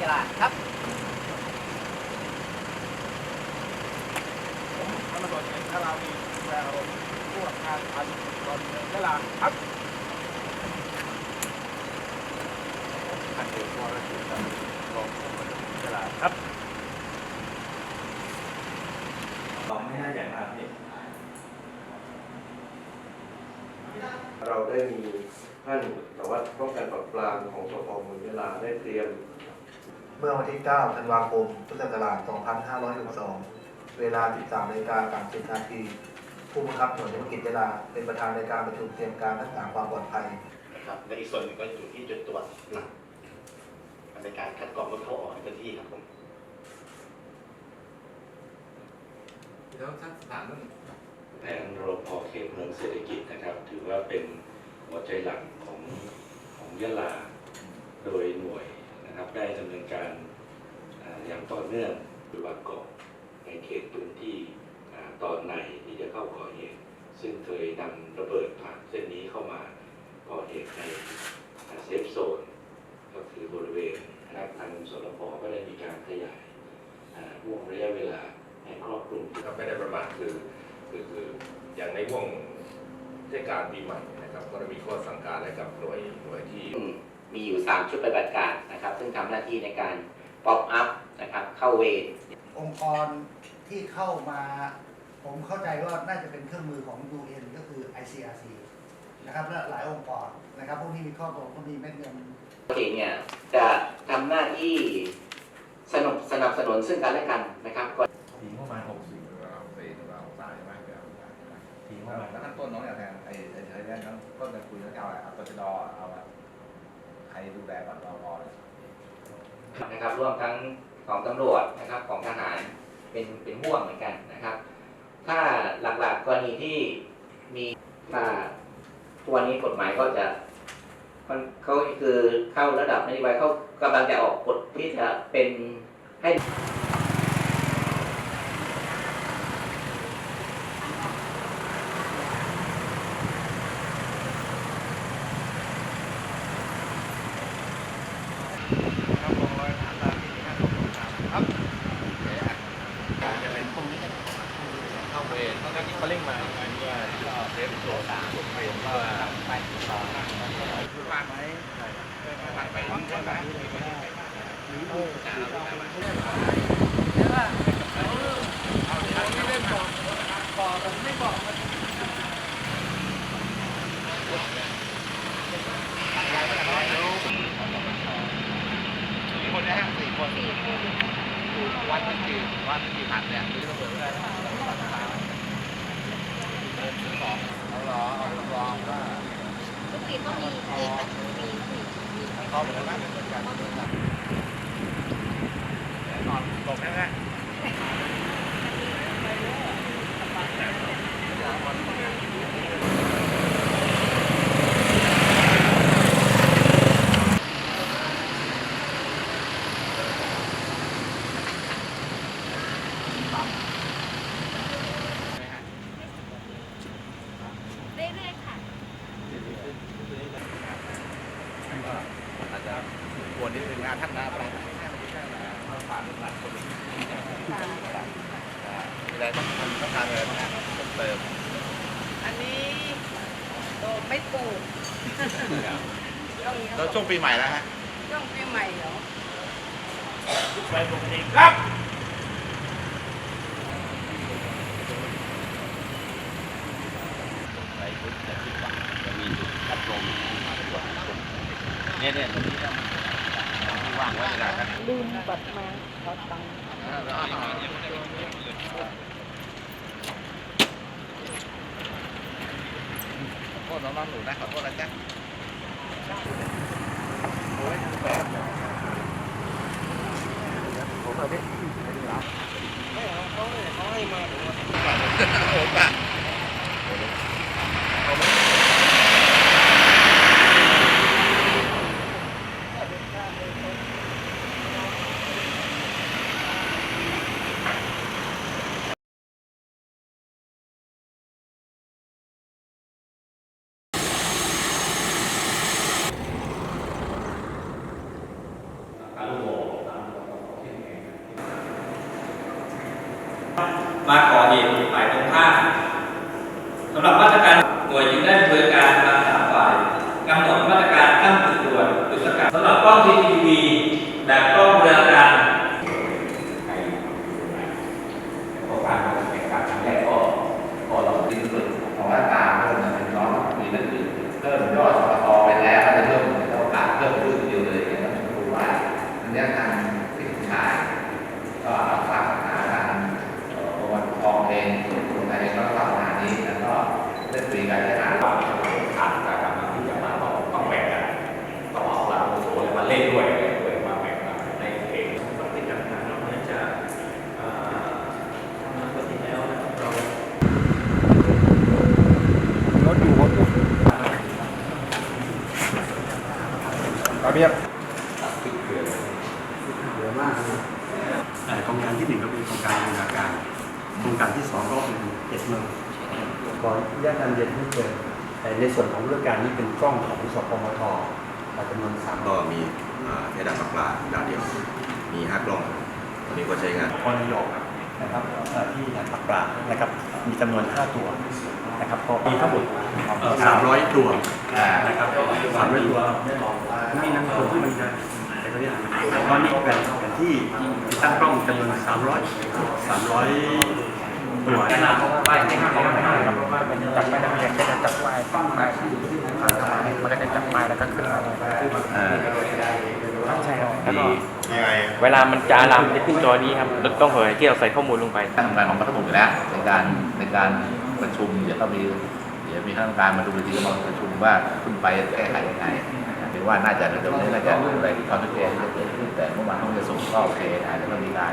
ก่นายอำเภอเมืองยะลาครับผมพันตำรวจเอกธาราวีแววผู้รับการพันตำรวจเมืองยะลาครับพันเอกวรศิลป์รองผู้บัญชาการตลาดครับสองไม่น่าอย่างครับพี่เราได้มีท่านสารวัตรป้องกันปราบปรามของสพเมืองยะลาได้เตรียม เมื่อวันที่ 9 ธันวาคม พุทธศักราช 2562 เวลา 13นาฬิกา30นาที ผู้บังคับหน่วยเฉพาะกิจยะลาเป็นประธานในการประชุมเตรียมการรักษาความปลอดภัย นะครับและอีกส่วนหนึ่งก็อยู่ที่จุดตรวจหลักในการคัดกรองรถเข้าออกในพื้นที่ครับผมแล้วท่านถามเรื่องแผนรพเขตเมืองเศรษฐกิจนะครับ ถือว่าเป็นหัวใจหลักของของยะลา โดยหน่วยนะครับ ได้ดำเนินการอย่างต่อเนื่องปฏิบัติเกาะในเขตพื้นที่ตอนในที่จะเข้าก่อเหตุซึ่งเคยนำระเบิดผ่านเส้นนี้เข้ามาก่อเหตุในเซฟโซนก็คือบริเวณนะครับทางสรพก็ได้มีการขยายห่วงระยะเวลาให้ครอบคลุมครับไม่ได้ประมาทคือคือคืออย่างในห่วงเทศกาลปีใหม่นะครับก็ได้มีข้อสั่งการให้กับหน่วยหน่วยที่ มีอยู่ 3 ชุดปฏิบัติการนะครับ ซึ่งทำหน้าที่ในการป๊อปอัพนะครับเข้าเวรองค์กรที่เข้ามาผมเข้าใจว่าน่าจะเป็นเครื่องมือของ UN ก็คือ ICRC นะครับและหลายองค์กรนะครับ พวกนี้มีข้อตกลงพวกนี้เม็ดเงินปกติเนี่ยจะทำหน้าที่สนับสนับสนุนซึ่งกันและกันนะครับก่อนปีงบประมาณหกสิบเราสี่เราตายมากแล้วปีงบประมาณแล้วท่านต้นน้องอย่างแทนไอ้ไอ้ไอ้เรื่องนั้นต้นจะคุยแล้วจะเอาอะไรเอาตชดเอาอะไร ใครดูแลก่อนรารอเลยนะครับร่วมทั้งของตำรวจนะครับของทหารเป็นเป็นห่วงเหมือนกันนะครับ ถ้าหลักๆกรณีที่มีถ้าตัวนี้กฎหมายก็จะมันเขาคือเข้าระดับนโยบายเขากำลังจะออกกฎที่จะเป็นให้ ครับกองร้อยฐานราบที่ห้าสองสามครับจะเป็นพวกนี้เข้าเวรต้องการที่เขาเร่งมาอย่างไรเนี่ยเซฟโซนสุดเวรว่าไปต่อคือผ่านไหมผ่านไปผ่านไป หรือดูจ่าเราได้ไหมเอาที่เล่นก่อนก่อนผมไม่บอกมันสี่คนนะฮะสี่คนวันเป็นกี่วันเป็นกี่พันเนี่ยหรือระเบิดอะไรนะเดินซื้อของเอาหรอเอาลองว่าทุกปีก็มีเอกอะมีมีมีเขาเหมือนกันเหมือนกัน นอนตกแน่ๆเรื่อยๆค่ะอาจจะควรนิดนึงงานท่านนะไปผ่านหลายคนมีอะไรต้องต้องการอะไรบ้างเพิ่มเติมอันนี้โดไม่ปลูกต้องแล้วช่วงปีใหม่แล้วฮะต้องปีใหม่เหรอไปปกติครับไปปุ๊บจะคิดว่าจะมีจุดรับลมเนี่ยเนี่ยตรงนี้เนี่ยที่ว่างไว้ได้ครับ ลืมบัตรมาขอตังค์ขอโทษน้องๆหนูนะขอโทษนะจ๊ะโฝ่ายตรงข้ามสำหรับมาตรการหน่วยยึดได้โดยการตามสาฝ่ายกำหนดมาตรการตั้งจุดตรวจจุดสกัดสำหรับป้องที่ รงการที่หนึ่งก็เป็นโครงการบูรณาการโครงการที่สองก็เป็นเจ็ดเมืองขออนุญาตนำเรียนเพิ่มเติมแต่ในส่วนของเรื่องการนี้เป็นกล้องของสพมทจำนวนสามก็มีอ่าแค่ดาวปลาปลาดาวเดียว มีห้ากล้องตอนนี้ก็ใช้งานพรนายกนะครับเอ่อที่ด่านปักปลานะครับ มีจำนวน 5 ตัวนะครับก็มีทั้งหมดสามร้อยตัวนะครับสามร้อยตัวไม่นับคนที่มันจะ แต่ก็เนี่ยตอนนี้แบ่งแบ่ที่ตั้งกล้องจำนวนสามร้อยสามร้อยตัวนะนำป้ายที่ห้าของมันนะครับเพราะว่าเป็นจับป้ายนักเรียนก็จะจับป้ายป้ายป้ายมันก็จะจับป้ายแล้วก็ขึ้นมาใช่ครับแล้วก็เวลามันจะอารามจะขึ้นจอนี้ครับต้องเหยที่เราใส่ข้อมูลลงไปการทำงานของรัฐบาลอยู่แล้วในการในการประชุมเดี๋ยวก็มีเดี๋ยวมีข้าราชการมาดูทีก็มาประชุมว่าขึ้นไปแก้ไขยังไง รือว่าน่าจะเดี๋ยวนี้น่าจะอะไรที่ความชัดเจนจะเกิดขึ้นแต่เมื่อวานเขาจะส่งก็โอเคอาจจะต้องมีการ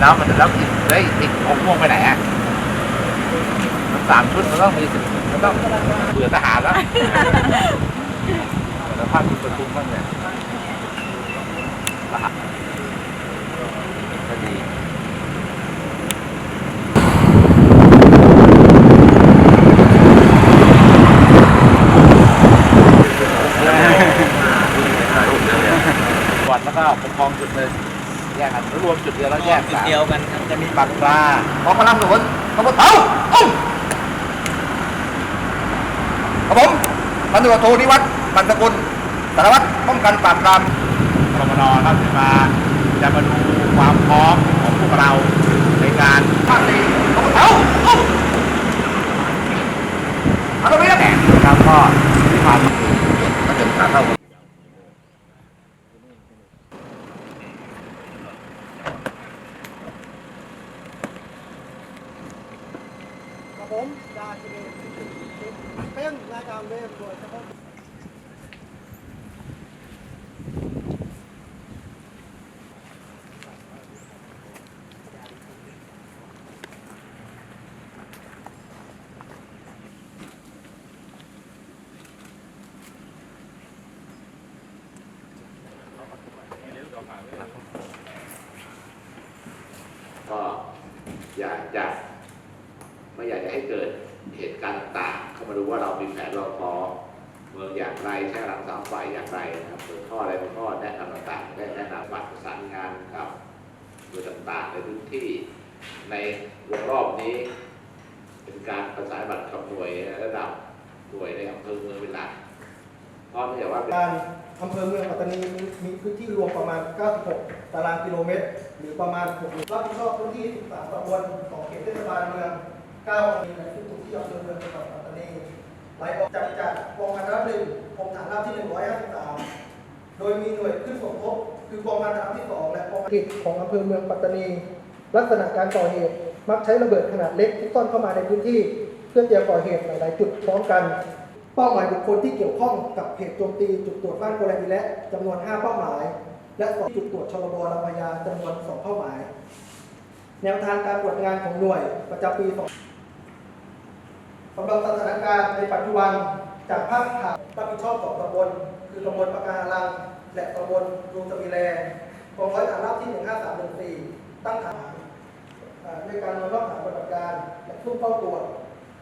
แล้วมันแล้วอีกเฮ้ยอีกหกโมงไปไหนอะมันสามชุดมันต้องมีสิมันต้องเบื่อทหารแล้วแล้วภาพที่ประชุมบ้างเนี่ยทหารก็ดี ก่อนแล้วก็ปกครองจุดหนึ่งแยกกัน แล้วรวมจุดเดียวแล้วแยกจุดเดียวกันครับจะมีปักปลาพอพลังหนุนขบวนเท้าอุ้มครับผมพันตำรวจโทนิวัฒน์บรรสกุลสารวัตรป้องกันปราบปรามรมนครับจะมาจะมาดูความพร้อมของพวกเราในการภาคตีขบวนเท้าอุ้มพันตำรวจแข่งนะครับก็ความก็จะขาเข้า ครับผมดาเองเป็นรายการเวฟตัวเฉพาะ ก็อยากจะไม่อยากจะให้เกิดเหตุการณ์ต่างๆ เข้ามาดูว่าเรามีแผนรอพอเมืองอย่างไรใช้รังสามฝ่ายอย่างไรนะครับหรือข้ออะไรเป็นข้อแนะนำต่างๆได้แนะนำบัตรประสานงานกับหน่วยต่างๆในพื้นที่ในวงรอบนี้ เป็นการประสานบัตรกับหน่วยระดับหน่วยในอำเภอเมืองเป็นหลักเพราะไม่ใช่ว่าการอำเภอเมืองปัตตานีมีพื้นที่รวมประมาณ 96 ตารางกิโลเมตร หรือประมาณ6รับผิดชอบพื้นที่ 13ตำบลของเขตเทศบาลเมือง9อำเภอในทุกๆที่อำเภอเมืองจังหวัด ไหลออกจากจากกองพันทัพหนึ่งกองฐานราบที่ 153 โดยมีหน่วยขึ้นสมทบคือกองพันทัพที่ 2 และกองกิจของอำเภอเมืองปัตตานี ลักษณะการก่อเหตุมักใช้ระเบิดขนาดเล็กที่ซ่อนเข้ามาในพื้นที่ เพื่อจะก่อเหตุหลาย ๆ จุดพร้อมกัน เป้าหมายบุคคลที่เกี่ยวข้องกับเหตุโจมตีจุดตรวจบ้านโกแลอีและจำนวน 5 เป้าหมาย และสองจุดตรวจชลบลำพญาจำนวน 2 เป้าหมาย แนวทางการตรวจงานของหน่วยประจำปี2 สำหรับสถานการณ์ในปัจจุบันจากภาพข่าวรับผิดชอบของตำบลคือตำบลปะการัง และตำบลรูตะมีแลกองร้อยฐานราบที่ 15314 ตั้งฐานเอ่อในการนำรอบฐานปฏิบัติการและทุ่มเป้าตรวจ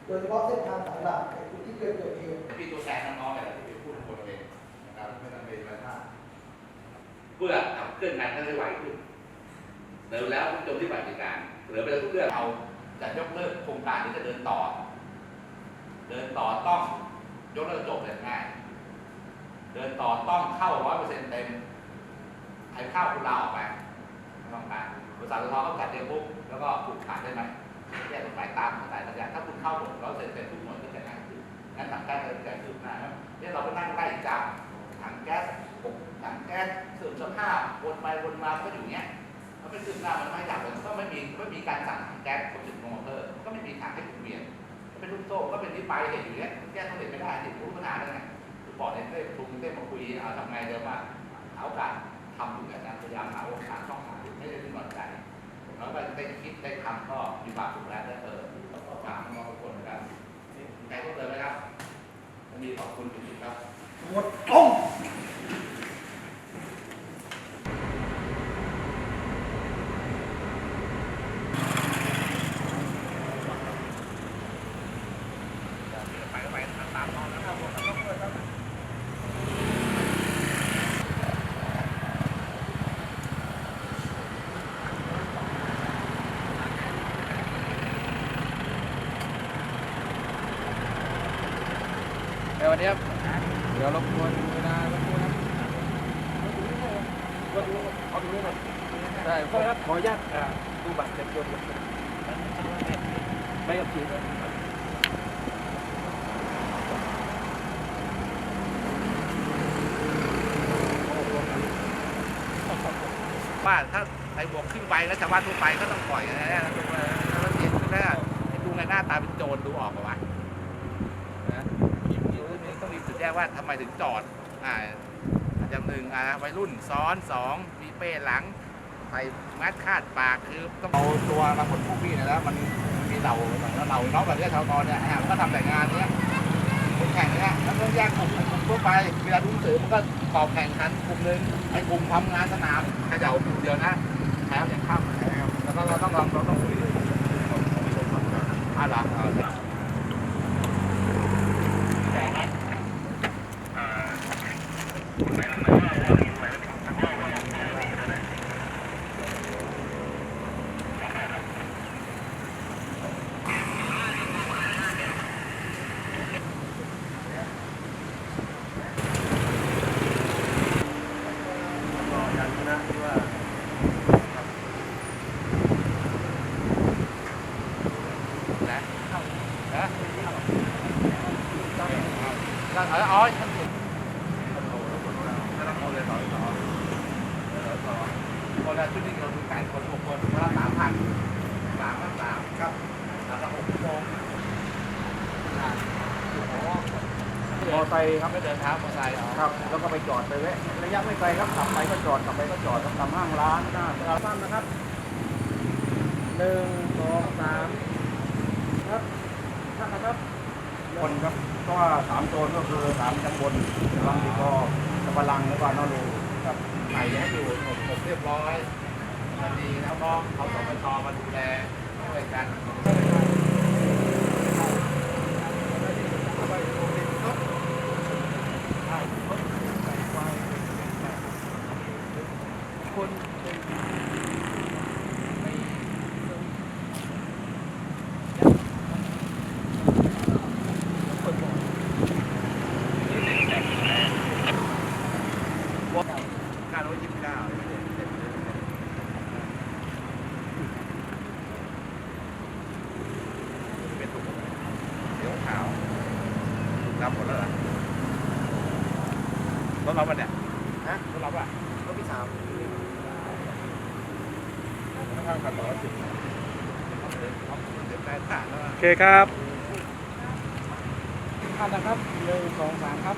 โดยเฉพาะเส้นทางสายหลักในพื้นที่เกิดเหตุพี่ตัวแทนน้องๆเนี่ยที่เป็นผู้ลงคนเองนะครับไม่ต้องเป็นมาท่าเพื่อขับเคลื่อนงานให้ได้ไวขึ้นเดินแล้วจนที่ปฏิบัติการเหลือไปแล้วทุกเรื่องเราจะยกเลิกโครงการที่จะเดินต่อ เดินต่อต้องยกเลิกจบเลยง่าย เดินต่อต้องเข้าร้อยเปอร์เซ็นต์เต็มใครเข้าคุณลาออกไปไม่ต้องการบริษัทเราเขาจัดเต็มปุ๊บแล้วก็ผูกขาดได้ไหมแยกกฎหมายตามกฎหมายสัญญาถ้าคุณเข้าหมดร้อยเปอร์เซ็นต์เต็มทุกหน่วยก็จะง่ายขึ้นงั้นถังแก๊สจะจะคืบหน้าครับเนี่ยเราไปนั่งไล่จับถังแก๊สปกถังแก๊สเสื่อมสภาพวนไปวนมาก็อยู่เนี้ยมันไม่คืบหน้ามันไม่อยากเลยก็ไม่มีไม่มีการสั่งถังแก๊สคนจุดลงมาเพิ่มก็ไม่มีทางให้คุณเปลี่ยน เป็นลูกโซ่ก็เป็นที่ไปเห็นอยู่เนี้ยแก้ต้องเด็ดไม่ได้ติดรู้ปัญหาได้ไงคือปอดเนเต้ทุงเต้มาคุยเอาทำไงเดี๋ยวมาหาโอกาสทำอยู่แบบนั้นพยายามหาโอกาสช่องทางไม่ได้เป็นหวั่นใจแล้วก็ได้คิดได้ทำก็มีความสุขแล้วได้เออถามน้องทุกคนนะครับใครต้องเติมไหมครับมีขอบคุณจริงๆครับหมดอ้ง ไปก็ไปตามน้องนะครับ เดี๋ยววันนี้ครับเดี๋ ยวรบกวนเวลารบกวนครับเอาตรงนี้หน่อยใช่ครับขออนุญาตดูบัตรประชาชนใบขับขี่ด้วยว่าถ้าใส่บวกขึ้นไปแล้วชาวบ้านทั่วไปก็ต้องปล่อยนะแล้วเห็นแล้วดูในหน้าตาเป็นโจรดูออกปะวะต้องมีจุด แยกว่าทำไมถึงจอดอ่าอย่างหนึ่งอ่าวัยรุ่นซ้อนสองมีเป้หลังใส่แมสคาดปากคือต้องเอาตัวมาผลพวกพี่นี่ยแล้วมันมีเหล่าแล้วเหล่าน้องแบบเนี้ชาวตอนเนี่ยมันก็ทำแต่งานเนี้ยคนแข่งเนี่ยแล้วก็แยกกลุ่มกลุ่มทั่วไปเวลาดูหนังสือมันก็ตอบแข่งขันกลุ่มหนึ่งไอ้กลุ่มทำงานสนามเขย่ากลุ่มเดียวนะแถวอย่างข้ามแล้วก็เราต้องลองเราต้องคุยอะหรอเอาสินะนะตั้งเอออ๋อท่านถูกเอาเลยต่อต่อต่อ คนละชุดนี้เราดูแปดคนหกคนคนละสามพันสามพันสามครับแล้วก็หกชั่วโมงอ่าโอ้โหมอไซค์ครับไม่เดินเท้ามอเตอร์ไซค์เหรอครับ แล้วก็ไปจอดไปแวะระยะไม่ไกลครับขับไปก็จอดขับไปก็จอดครับตามห้างร้านหน้าเราสั้นนะครับหนึ่งสองสามครับท่านนะครับคนครับก็สามโซนก็คือสามตำบลบางทีก็ตะบะลังแล้วก็นอรูครับใส่ยังอยู่ผมผม เรียบร้อยมันดีแล้วน้องเขาสมชมาดูแลช่วยกันคนการร้ยยี่สิบเก้าเป็นตุกเดี๋ยวขาวถูกรับหมดแล้วเหรอ รถเราปะเนี่ยฮะรถเราปะรถพี่สาวข้างขับต่อสิเดี๋ยวได้ผ่านแล้วโอเคครับท่านนะครับหนึ่งสองสามครับ